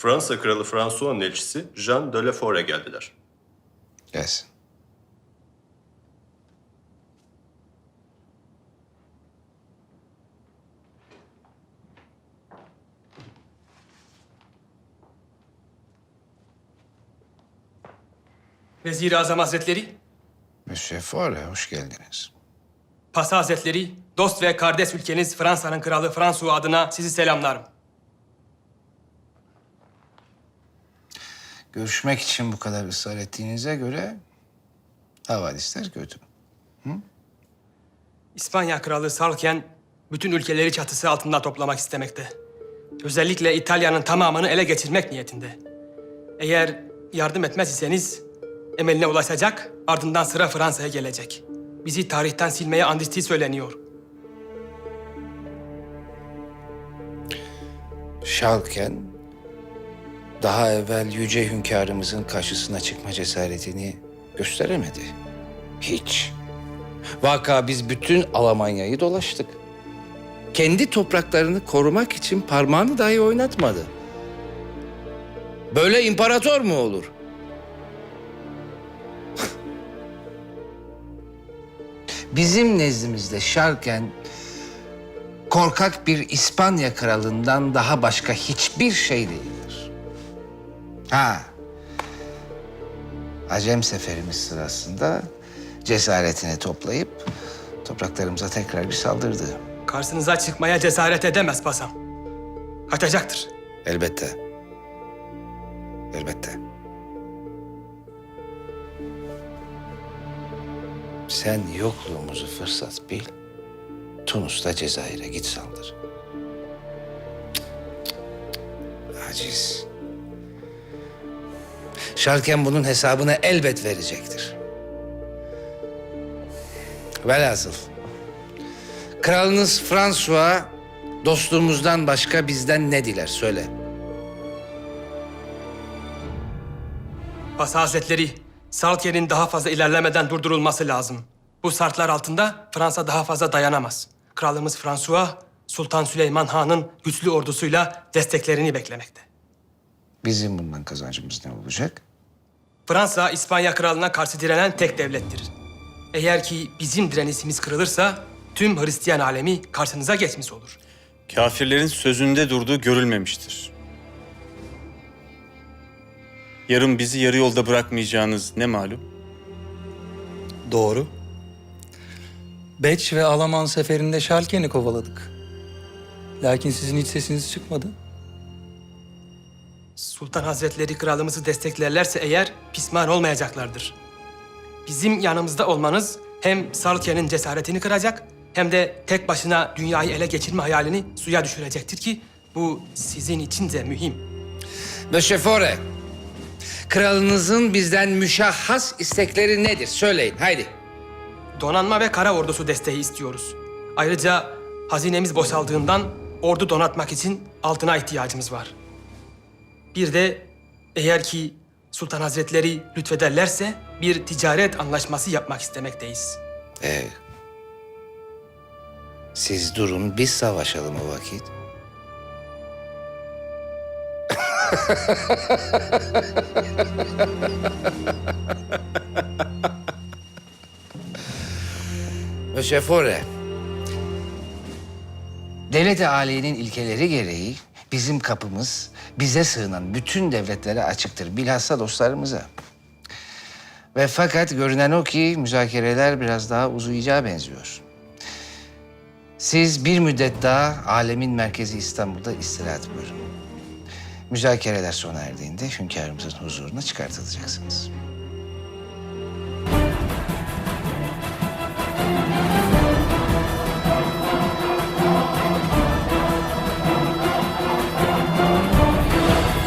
Fransa Kralı François'un elçisi Jean de La Forêt geldiler. Gelsin. Vezir-i Azam Hazretleri, Monsieur Fore, hoş geldiniz. Pasa Hazretleri, dost ve kardeş ülkeniz Fransa'nın kralı François adına sizi selamlarım. Görüşmek için bu kadar ısrar ettiğinize göre havadisler kötü. İspanya kralı Salken bütün ülkeleri çatısı altında toplamak istemekte. Özellikle İtalya'nın tamamını ele geçirmek niyetinde. Eğer yardım etmez iseniz emeline ulaşacak, ardından sıra Fransa'ya gelecek. Bizi tarihten silmeye and söyleniyor. Şalken daha evvel yüce hünkârımızın karşısına çıkma cesaretini gösteremedi. Hiç. Vaka biz bütün Almanya'yı dolaştık. Kendi topraklarını korumak için parmağını dahi oynatmadı. Böyle imparator mu olur? Bizim nezdimizde Şarken korkak bir İspanya kralından daha başka hiçbir şey değildir. Ha. Acem seferimiz sırasında cesaretini toplayıp topraklarımıza tekrar bir saldırdı. Karşınıza çıkmaya cesaret edemez pasam. Kaçacaktır. Elbette. Elbette. Sen yokluğumuzu fırsat bil. Tunus'ta Cezayir'e git saldır. Cık, cık, cık. Aciz. Şarken bunun hesabını elbet verecektir. Velhasıl. Kralınız François dostluğumuzdan başka bizden ne diler söyle. Pasa Hazretleri, Salker'in daha fazla ilerlemeden durdurulması lazım. Bu şartlar altında Fransa daha fazla dayanamaz. Kralımız François, Sultan Süleyman Han'ın güçlü ordusuyla desteklerini beklemekte. Bizim bundan kazancımız ne olacak? Fransa, İspanya kralına karşı direnen tek devlettir. Eğer ki bizim direnişimiz kırılırsa tüm Hristiyan alemi karşınıza geçmiş olur. Kafirlerin sözünde durduğu görülmemiştir. Yarın bizi yarı yolda bırakmayacağınız ne malum? Doğru. Beç ve Alaman seferinde Şalken'i kovaladık. Lakin sizin hiç sesiniz çıkmadı. Sultan Hazretleri kralımızı desteklerlerse eğer pişman olmayacaklardır. Bizim yanımızda olmanız hem Salke'nin cesaretini kıracak hem de tek başına dünyayı ele geçirme hayalini suya düşürecektir ki bu sizin için de mühim. Monsieur Fore, kralınızın bizden müşahhas istekleri nedir? Söyleyin, haydi. Donanma ve kara ordusu desteği istiyoruz. Ayrıca hazinemiz boşaldığından ordu donatmak için altına ihtiyacımız var. Bir de eğer ki Sultan Hazretleri lütfederlerse bir ticaret anlaşması yapmak istemekteyiz. Ee, siz durun, biz savaşalım o vakit. Monsieur devlet-i aliyenin ilkeleri gereği bizim kapımız bize sığınan bütün devletlere açıktır. Bilhassa dostlarımıza. Ve fakat görünen o ki müzakereler biraz daha uzayacağı benziyor. Siz bir müddet daha alemin merkezi İstanbul'da istirahat buyurun. Müzakereler sona erdiğinde hünkârımızın huzuruna çıkartılacaksınız.